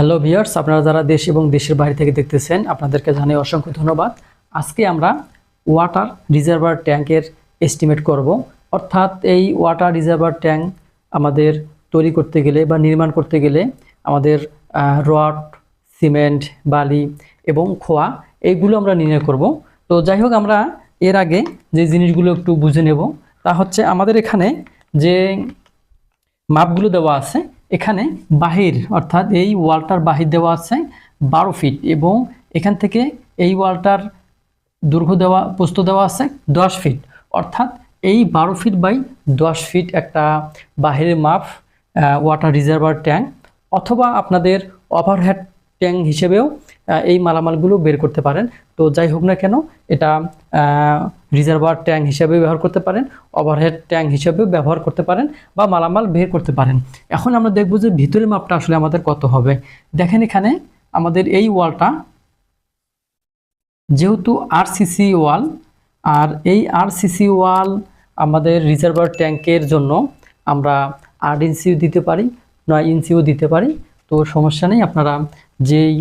Hello viewers আপনারা যারা দেশ এবং দেশের বাইরে থেকে দেখতেছেন, আপনাদেরকে জানাই অসংখ্য ধন্যবাদ। আজকে আমরা ওয়াটার রিজার্ভার ট্যাঙ্কের এস্টিমেট করব। অর্থাৎ এই ওয়াটার রিজার্ভার ট্যাঙ্ক আমাদের তৈরি করতে গেলে বা নির্মাণ করতে গেলে আমাদের রড, সিমেন্ট, বালি এবং খোয়া এইগুলো আমরা নির্ণয় করব। তো যাই হোক, আমরা এর আগে যে জিনিসগুলো একটু বুঝে নেব, তা হচ্ছে আমাদের এখানে যে মাপগুলো দেওয়া আছে এখানে বাহির, অর্থাৎ এই ওয়ালটার বাহির দেওয়া আছে বারো ফিট এবং এখান থেকে এই ওয়ালটার দৈর্ঘ্য দেওয়া, প্রস্থ দেওয়া আছে দশ ফিট। অর্থাৎ এই বারো ফিট বাই দশ ফিট একটা বাহিরের মাপ ওয়াটার রিজার্ভার ট্যাঙ্ক অথবা আপনাদের ওভারহেড ট্যাঙ্ক হিসেবেও এই মালামালগুলো বের করতে পারেন। তো যাই হোক না কেন, এটা রিজার্ভার ট্যাঙ্ক হিসেবে ব্যবহার করতে পারেন, ওভারহেড ট্যাঙ্ক হিসেবেও ব্যবহার করতে পারেন বা মালামাল বের করতে পারেন। এখন আমরা দেখব যে ভিতরের মাপটা আসলে আমাদের কত হবে। দেখেন এখানে আমাদের এই ওয়ালটা যেহেতু আরসিসি ওয়াল, আর এই আরসিসি ওয়াল আমাদের রিজার্ভার ট্যাঙ্কের জন্য আমরা আট ইঞ্চিও দিতে পারি, নয় ইঞ্চিও দিতে পারি। তো সমস্যা নেই, আপনারা যেই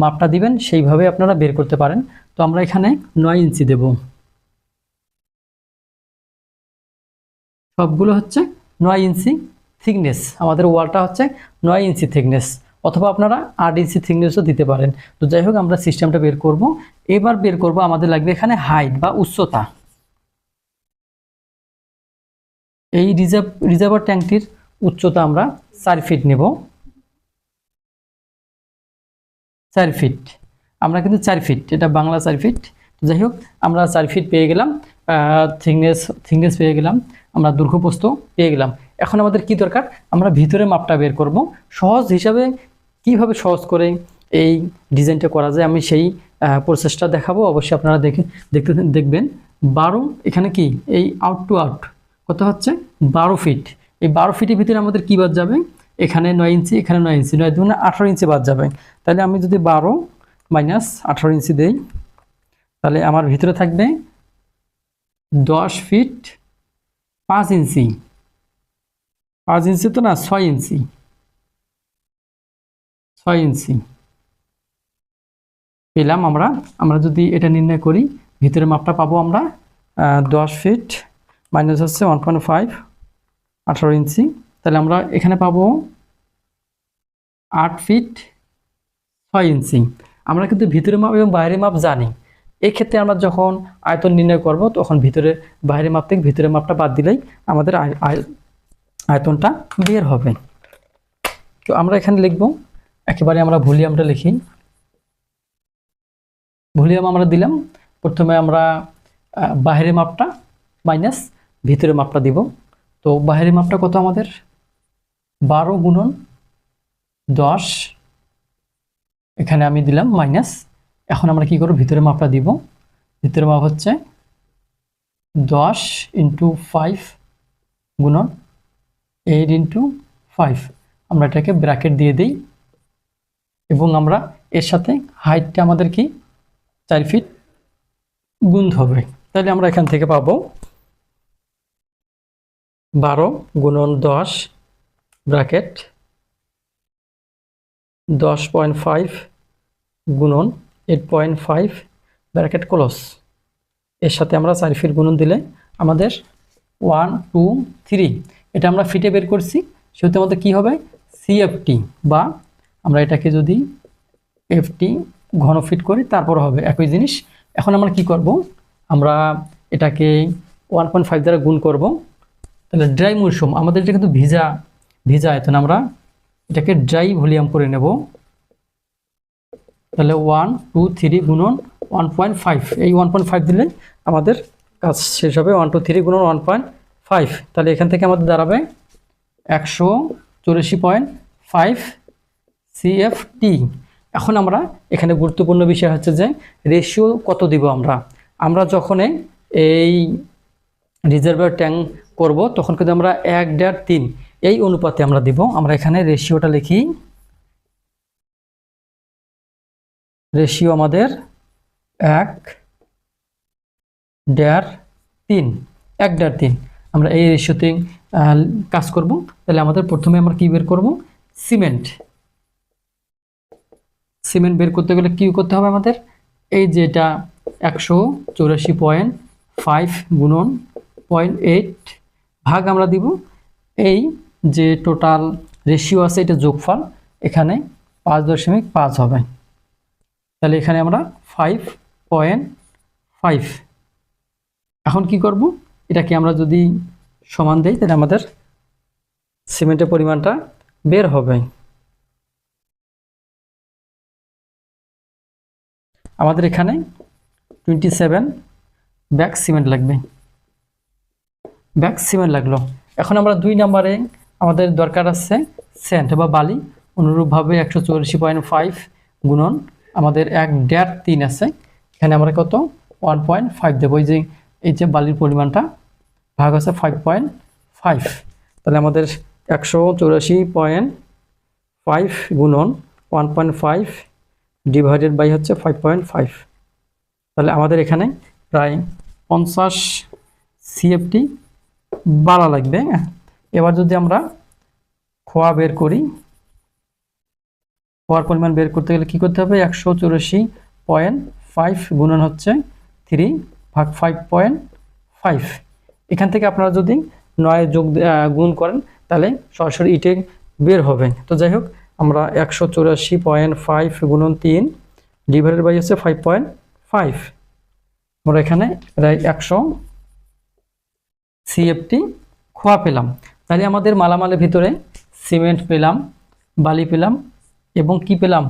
মাপটা দিবেন সেইভাবে আপনারা বের করতে পারেন। তো আমরা এখানে নয় ইঞ্চি দেব। সবগুলো হচ্ছে নয় ইঞ্চি থিকনেস আমাদের ওয়ালটা হচ্ছে নয় ইঞ্চি থিকনেস অথবা আপনারা আট ইঞ্চি থিকনেসও দিতে পারেন। তো যাই হোক, আমরা সিস্টেমটা বের করব। এবার বের করব আমাদের লাগবে এখানে হাইট বা উচ্চতা। এই রিজার্ভ রিজার্ভার ট্যাঙ্কটির উচ্চতা আমরা চার ফিট নেব। চার ফিট আমরা কিন্তু চার ফিট এটা বাংলা চার ফিট যাই হোক, আমরা চার ফিট পেয়ে গেলাম। থিকনেস থিকনেস পেয়ে গেলাম। আমরা দৈর্ঘ্যপ্রস্থ পেয়ে গেলাম। এখন আমাদের কি দরকার? আমরা ভিতরে মাপটা বের করব। সহজ হিসাবে কীভাবে সহজ করে এই ডিজাইনটা করা যায় আমি সেই প্রসেসটা দেখাবো। অবশ্যই আপনারা দেখে, দেখতে দেখবেন। বারো, এখানে কি? এই আউট টু আউট কত হচ্ছে? বারো ফিট এই বারো ফিটের ভিতরে আমাদের কী বাদ যাবে? এখানে নয় ইঞ্চি, এখানে নয় ইঞ্চি। নয় দুগুণে আঠারো ইঞ্চি বাদ যাবে। তাহলে আমি যদি বারো মাইনাস আঠারো ইঞ্চি দেই, তাহলে আমার ভিতরে থাকবে দশ ফিট পাঁচ ইঞ্চি। পাঁচ ইঞ্চি তো না, ছয় ইঞ্চি। ছয় ইঞ্চি। পেলাম আমরা আমরা যদি এটা নির্ণয় করি ভিতরে মাপটা পাবো আমরা দশ ফিট মাইনাস হচ্ছে ওয়ান পয়েন্ট ফাইভ আঠারো ইঞ্চি। তাহলে আমরা এখানে পাবো আট ফিট, ছয় ইঞ্চি। আমরা কিন্তু ভিতরে মাপ এবং বাইরের মাপ জানি। এই ক্ষেত্রে আমরা যখন আয়তন নির্ণয় করব, তখন ভিতরে বাইরে মাপ থেকে ভিতরে মাপটা বাদ দিলেই আমাদের আয়- আয়- আয়তনটা বের হবে। তো আমরা এখানে লিখব, একেবারে আমরা ভলিউমটা লিখি। ভলিউম আমরা দিলাম, প্রথমে আমরা বাহিরের মাপটা মাইনাস ভিতরে মাপটা দিব। তো বাহিরের মাপটা কত আমাদের? বারো গুণন দশ। এখানে আমি দিলাম মাইনাস এখন আমরা কি করব? ভিতরের মাপটা দিব। ভিতরে মাপ হচ্ছে দশ ইন্টু ফাইভ গুণন এইট ইন্টু ফাইভ। আমরা এটাকে ব্র্যাকেট দিয়ে দিই এবং আমরা এর সাথে হাইটটা আমাদের কি? চার ফিট গুণ হবে। তাহলে আমরা এখান থেকে পাবো বারো গুণন দশ ব্র্যাকেট দশ পয়েন্ট ফাইভ গুণন eight point five bracket close এর সাথে আমরা চার ফিট গুণন দিলে আমাদের ওয়ান টু থ্রি এটা আমরা ফিটে বের করছি, সেহেতু আমাদের কী হবে? সিএফটি বা আমরা এটাকে যদি এফটি ঘন ফিট করি, তারপর হবে একই জিনিস। এখন আমরা কি করব? আমরা এটাকে ওয়ান পয়েন্ট ফাইভ দ্বারা গুণ করব। তাহলে ড্রাই মরশুম আমাদের এটা কিন্তু ভিজা ভিজা আয়তন, আমরা এটাকে ড্রাই ভলিউম করে নেব। তাহলে ওয়ান টু থ্রি গুণন ওয়ান পয়েন্ট ফাইভ এই ওয়ান পয়েন্ট ফাইভ দিলে আমাদের কাজ শেষ হবে। ওয়ান টু থ্রি গুণন ওয়ান পয়েন্ট ফাইভ তাহলে এখান থেকে আমাদের দাঁড়াবে একশো চুরাশি পয়েন্ট ফাইভ সিএফটি এখন আমরা এখানে গুরুত্বপূর্ণ বিষয় হচ্ছে যে রেশিও কত দিব আমরা? আমরা যখন এই রিজার্ভার ট্যাঙ্ক করব, তখন কিন্তু আমরা এক দেড় তিন। এই অনুপাতে আমরা দিব। আমরা এখানে রেশিওটা লিখি রেশিও আমাদের এক, দেড়, তিন। এক, দেড়, তিন। আমরা এই রেশিওতে কাজ করব। তাহলে আমাদের প্রথমে আমরা কি বের করব? সিমেন্ট। সিমেন্ট বের করতে গেলে কী করতে হবে আমাদের? এই যে এটা একশো চৌরাশি পয়েন্ট ফাইভ গুণন পয়েন্ট এইট ভাগ আমরা দিব। এই যে টোটাল রেশিও আছে, এটা যোগফল এখানে পাঁচ দশমিক পাঁচ হবে। তাহলে এখানে আমরা ফাইভ পয়েন্ট ফাইভ এখন কি করব? এটাকে আমরা যদি সমান দেই, তাহলে আমাদের সিমেন্টের পরিমাণটা বের হবে। আমাদের এখানে টোয়েন্টি সেভেন ব্যাক সিমেন্ট লাগবে। ব্যাক সিমেন্ট লাগল। এখন আমরা দুই নম্বরে আমাদের দরকার আছে সেন্ট বা বালি। অনুরূপভাবে একশো চৌরাশি পয়েন্ট ফাইভ গুণন আমাদের এক দেড় তিন আছে। এখানে আমরা কত? ওয়ান পয়েন্ট ফাইভ দেবো। এই যে এই যে বালির পরিমাণটা ভাগ আছে ফাইভ পয়েন্ট ফাইভ। তাহলে আমাদের একশো চৌরাশি পয়েন্ট ফাইভ গুণন one point five divided by হচ্ছে ফাইভ পয়েন্ট ফাইভ। তাহলে আমাদের এখানে প্রায় পঞ্চাশ সিএফটি বাড়া লাগবে এবার যদি আমরা খোয়া বের করি খোয়ার পরিমাণ বের করতে গেলে কী করতে হবে? একশো চুরাশি পয়েন্ট ফাইভ গুণন হচ্ছে থ্রি ভাগ ফাইভ পয়েন্ট ফাইভ। এখান থেকে আপনারা যদি নয় যোগ গুণ করেন, তাহলে সরাসরি ইটে বের হবে। তো যাই হোক, আমরা একশো চুরাশি পয়েন্ট ফাইভ গুণন তিন ডিভাইডেড বাই হচ্ছে ফাইভ পয়েন্ট ফাইভ আমরা এখানে প্রায় একশো সিএফটি খোয়া পেলাম। তাহলে আমাদের মালামালের ভিতরে সিমেন্ট পেলাম, বালি পেলাম এবং কি পেলাম?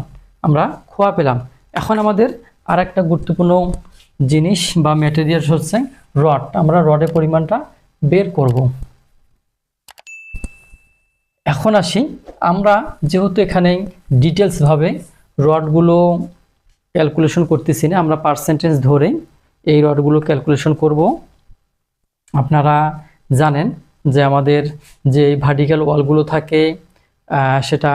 আমরা খোয়া পেলাম। এখন আমাদের আর একটা গুরুত্বপূর্ণ জিনিস বা ম্যাটেরিয়ালস হচ্ছে রড আমরা রডের পরিমাণটা বের করব। এখন আসি। আমরা যেহেতু এখানে ডিটেলসভাবে রডগুলো ক্যালকুলেশন করতেছি না, আমরা পার্সেন্টেজ ধরে এই রডগুলো ক্যালকুলেশন করব। আপনারা জানেন যে আমাদের যে ভার্টিক্যাল ওয়ালগুলো থাকে সেটা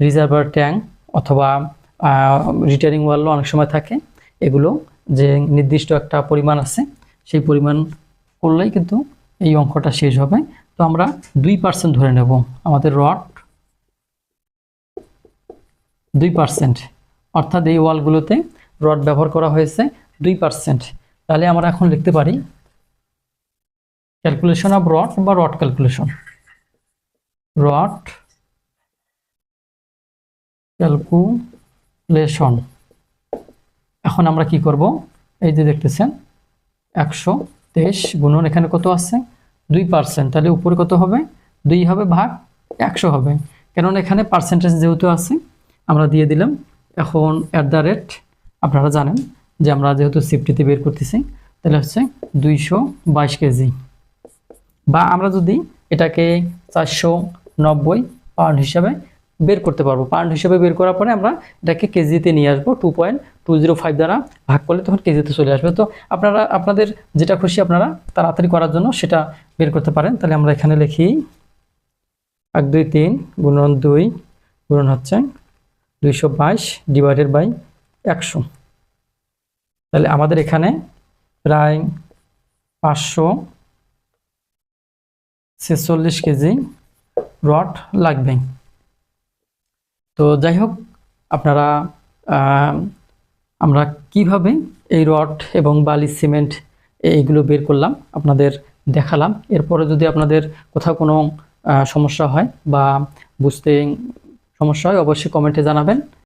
রিজার্ভার ট্যাঙ্ক অথবা রিটারিং ওয়ালও অনেক সময় থাকে। এগুলো যে নির্দিষ্ট একটা পরিমাণ আছে, সেই পরিমাণ করলেই কিন্তু এই অঙ্কটা শেষ হবে। তো আমরা দুই পার্সেন্ট ধরে নেব। আমাদের রড দুই পার্সেন্ট অর্থাৎ এই ওয়ালগুলোতে রড ব্যবহার করা হয়েছে দুই পার্সেন্ট তাহলে আমরা এখন লিখতে পারি ক্যালকুলেশন অফ রড বা রড ক্যালকুলেশন। Rod calculation. এখন আমরা কি করব? এই যে দেখতেছেন, একশো তেইশ গুণন এখানে কত আছে? দুই পার্সেন্ট। তাহলে উপরে কত হবে? দুই হবে ভাগ একশো হবে। কেননা এখানে পার্সেন্টেজ যেহেতু আছে, আমরা দিয়ে দিলাম। এখন অ্যাট দ্য রেট আপনারা জানেন যে আমরা যেহেতু সিফটিতে বের করতেছি, তাহলে হচ্ছে দুইশো বাইশ কেজি। বা আমরা যদি এটাকে চারশো নব্বই পাউন্ড হিসাবে বের করতে পারব। পাউন্ড হিসাবে বের করার পরে আমরা এটাকে কেজিতে নিয়ে আসব two point two zero five দ্বারা ভাগ করলে তখন কেজিতে চলে আসবে। তো আপনারা, আপনাদের যেটা খুশি আপনারা তাড়াতাড়ি করার জন্য সেটা বের করতে পারেন। তাহলে আমরা এখানে লিখি এক দুই তিন গুণন দুই গুণন হচ্ছে দুইশো বাইশ ডিভাইডেড বাই একশো। তাহলে আমাদের এখানে প্রায় পাঁচশো ছেচল্লিশ কেজি রড লাগবে। তো যাই হোক, আপনারা আমরা কীভাবে এই রড এবং বালি সিমেন্ট এইগুলো বের করলাম আপনাদের দেখালাম। এরপরে যদি আপনাদের কোথাও কোনো সমস্যা হয় বা বুঝতে সমস্যা হয়, অবশ্যই কমেন্টে জানাবেন।